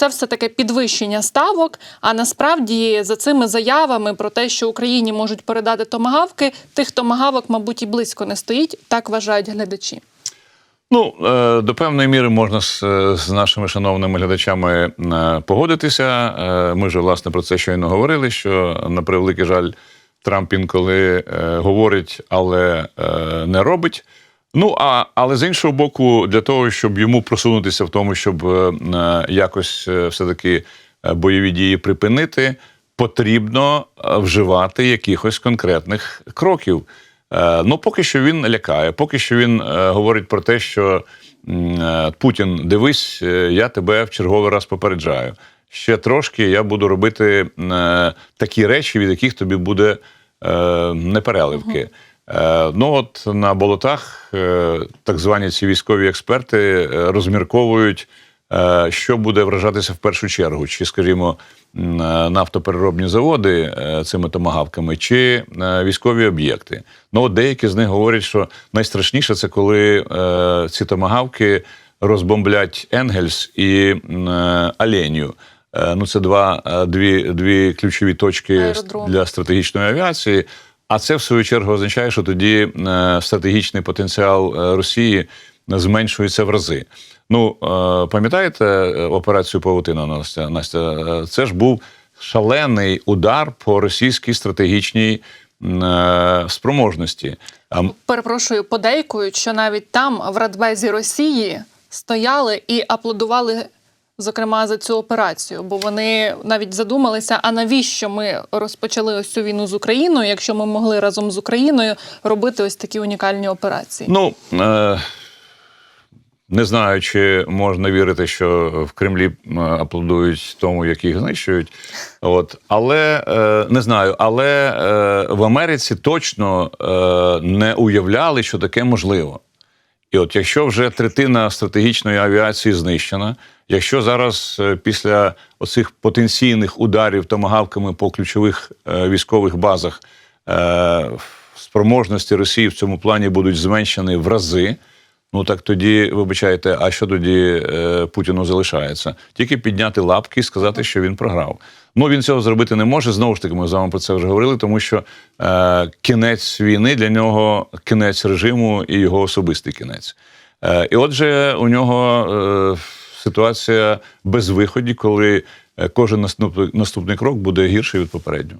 це все таке підвищення ставок. А насправді за цими заявами про те, що Україні можуть передати томагавки, тих томагавок, мабуть, і близько не стоїть. Так вважають глядачі. Ну, е, до певної міри можна з, е, нашими шановними глядачами е, погодитися. Ми ж власне про це щойно говорили. Що на превеликий жаль, Трамп інколи говорить, але не робить. Ну а але з іншого боку, для того, щоб йому просунутися в тому, щоб е, е, якось е, все-таки е, бойові дії припинити, потрібно вживати якихось конкретних кроків. Ну, поки що він лякає, поки що він говорить про те, що Путін, дивись, я тебе в черговий раз попереджаю. Ще трошки я буду робити такі речі, від яких тобі буде непереливки. Е, ну от на болотах е, так звані ці військові експерти е, розмірковують, що буде вражатися в першу чергу, чи, скажімо, нафтопереробні заводи цими томагавками, чи військові об'єкти. Ну, от деякі з них говорять, що найстрашніше це коли ці томагавки розбомблять Енгельс і. Е, Ну, це два, дві, дві ключові точки Аеродром. для стратегічної авіації. А це в свою чергу означає, що тоді е, стратегічний потенціал е, Росії зменшується в рази. Ну е, пам'ятаєте е, операцію Павутина Настя? Настя? Е, Це ж був шалений удар по російській стратегічній е, спроможності. Перепрошую, подейкують, що навіть там, в Радбезі Росії, стояли і аплодували. Зокрема, за цю операцію, бо вони навіть задумалися: а навіщо ми розпочали ось цю війну з Україною, якщо ми могли разом з Україною робити ось такі унікальні операції? Ну е, не знаю, чи можна вірити, що в Кремлі аплодують тому, як їх знищують. От, але е, не знаю, але е, в Америці точно е, не уявляли, що таке можливо. І от якщо вже третина стратегічної авіації знищена, якщо зараз е, після оцих потенційних ударів томагавками по ключових е, військових базах е, спроможності Росії в цьому плані будуть зменшені в рази, ну так тоді, вибачайте, а що тоді е, Путіну залишається? Тільки підняти лапки і сказати, що він програв. Ну він цього зробити не може. Знову ж таки, ми з вами про це вже говорили, тому що е, кінець війни для нього кінець режиму і його особистий кінець. Е, і отже, у нього е, ситуація без виході, коли е, кожен наступний, наступний крок буде гірший від попереднього.